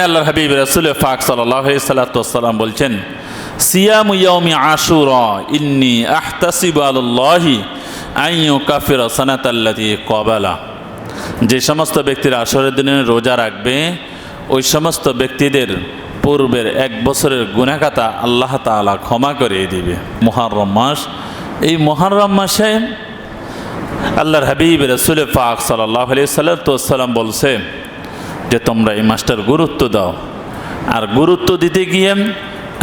আল্লাহ হাবিব রসুল ফাক বলছেন আশুরা, ইন্নি আইয়ু কাফির কবালা যে সমস্ত ব্যক্তিরা আসরের দিনে রোজা রাখবে, ওই সমস্ত ব্যক্তিদের পূর্বের এক বছরের গুণাকাতা আল্লাহ তাআলা ক্ষমা করে দিবে। মহারম মাস, এই মহারম মাসে আল্লাহর হাবিব রসুল ফাক সাল্লাহ সাল্লাম বলছে যে তোমরা এই মাসটার গুরুত্ব দাও। আর গুরুত্ব দিতে গিয়ে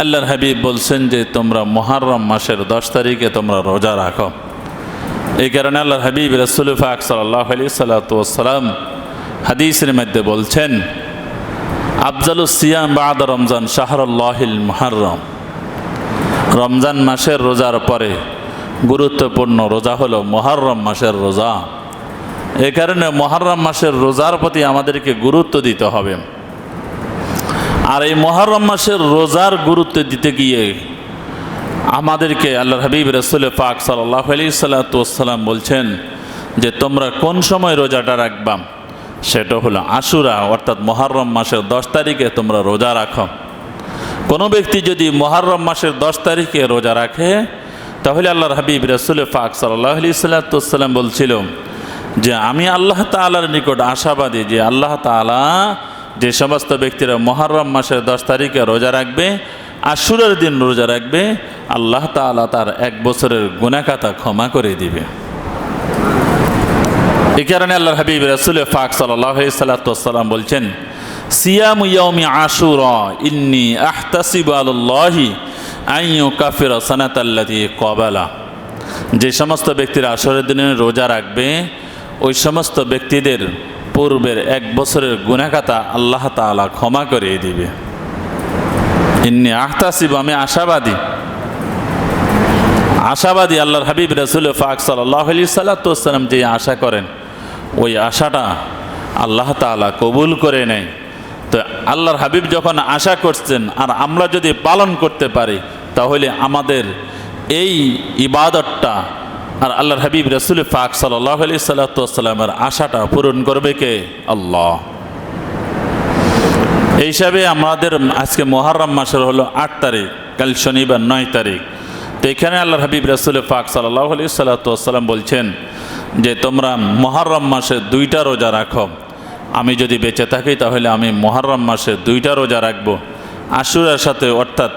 আল্লাহর হাবিব বলছেন যে, তোমরা মহারম মাসের দশ তারিখে তোমরা রোজা রাখো। এই কারণে আল্লাহর হাবিব রসুল ফাক সাল্লাহ আলি সাল্লাম হাদিসের মধ্যে বলছেন, আফজালুস সিয়াম বাদ রমজান শাহরুল্লাহিল মুহাররম। রমজান মাসের রোজার পরে গুরুত্বপূর্ণ রোজা হলো মহারম মাসের রোজা। এ কারণে মহারম মাসের রোজার প্রতি আমাদেরকে গুরুত্ব দিতে হবে। আর এই মহারম মাসের রোজার গুরুত্ব দিতে গিয়ে আমাদেরকে আল্লাহ হাবিব রসুল পাক সাল্লাহ আলি সাল্লাতাম বলছেন যে, তোমরা কোন সময় রোজাটা রাখবাম সেটা হলো আশুরা, অর্থাৎ মহারম মাসের দশ তারিখে তোমরা রোজা রাখো। কোনো ব্যক্তি যদি মহারম মাসের দশ তারিখে রোজা রাখে, তাহলে আল্লাহর হাবিব রসুল পাক সাল্লাহ আলি সাল্লাতাম বলছিল যে আমি আল্লাহ তালার নিকট আশাবাদী যে আল্লাহ তালা যে সমস্ত ব্যক্তিরা মহারম মাসের দশ তারিখে রোজা রাখবে আশুরের দিন রোজা রাখবে, আল্লাহ তালা তার এক বছরের গুণাকাতা ক্ষমা করে দিবে। এই কারণে আল্লাহ হাবিব রসুল ফাক সাল্লাহ সাল্লাম বলছেন, সিয়াম আশুরা, ইন্নি আহতাসিব আল্লাহি আইয়ু কাফির সানাতাল্লাতি কবালা যে সমস্ত ব্যক্তিরা আসরের দিনে রোজা রাখবে ওই সমস্ত ব্যক্তিদের পূর্বের এক বছরের গুণাকাতা আল্লাহ তালা ক্ষমা করে দিবে। ইন্নি আহতাসিব, আমি আশাবাদী। আশাবাদী আল্লাহর হাবিব রসুল ফাক সাল্লাহ সাল্লাতাম যে আশা করেন, ওই আশাটা আল্লাহ তালা কবুল করে নেয়। তো আল্লাহর হাবিব যখন আশা করছেন, আর আমরা যদি পালন করতে পারি, তাহলে আমাদের এই ইবাদতটা আর আল্লাহর হাবিব রসুল ফাক সাল্লাহ আলি সাল্লাতামের আশাটা পূরণ করবে কে? আল্লাহ। এই হিসাবে আমাদের আজকে মহারম মাসের হলো আট তারিখ, কাল শনিবার নয় তারিখ। তো এখানে আল্লাহর হাবিব রসুল ফাক সাল্লাহ আলি সাল্লাতাম বলছেন যে, তোমরা মহারম মাসে দুইটা রোজা রাখো। আমি যদি বেঁচে থাকি তাহলে আমি মহারম মাসে দুইটা রোজা রাখব। আশুরার সাথে অর্থাৎ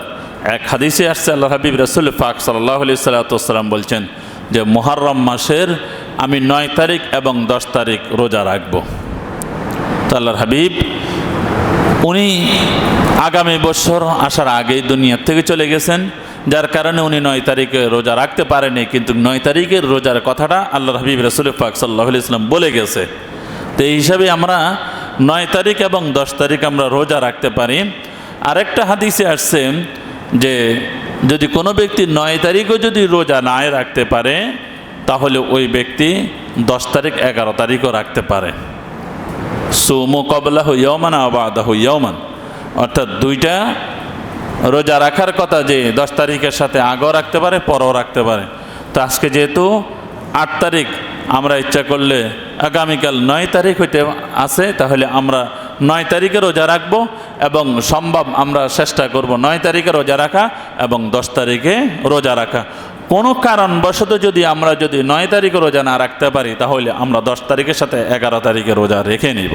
এক হাদিসে আসছে আল্লাহ হাবিব রসুল ফাক সাল্লাহ আলি সাল্লাতাম বলছেন যে মহারম মাসের আমি নয় তারিখ এবং দশ তারিখ রোজা রাখব। তো আল্লাহর হাবিব, উনি আগামী বছর আসার আগেই দুনিয়ার থেকে চলে গেছেন, যার কারণে উনি নয় তারিখে রোজা রাখতে পারেনি, কিন্তু নয় তারিখের রোজার কথাটা আল্লাহ হাবিব রসুল পাক সাল্লাহ ইসলাম বলে গেছে। তো এই হিসাবে আমরা নয় তারিখ এবং দশ তারিখ আমরা রোজা রাখতে পারি। আরেকটা হাদিসে আসছে যে যদি কোনো ব্যক্তি নয় তারিখও যদি রোজা না রাখতে পারে, তাহলে ওই ব্যক্তি দশ তারিখ, এগারো তারিখও রাখতে পারে। সুমো কবলা হইয়মান আবাদা হইয়মান অর্থাৎ দুইটা রোজা রাখার কথা যে দশ তারিখের সাথে আগেও রাখতে পারে, পরও রাখতে পারে। তো আজকে যেহেতু আট তারিখ, আমরা ইচ্ছা করলে আগামীকাল নয় তারিখ হইতে আছে, তাহলে আমরা নয় তারিখে রোজা রাখব এবং সম্ভব আমরা চেষ্টা করব নয় তারিখে রোজা রাখা এবং দশ তারিখে রোজা রাখা। কোনো কারণবশত যদি আমরা যদি নয় তারিখে রোজা না রাখতে পারি, তাহলে আমরা দশ তারিখের সাথে এগারো তারিখে রোজা রেখে নিব।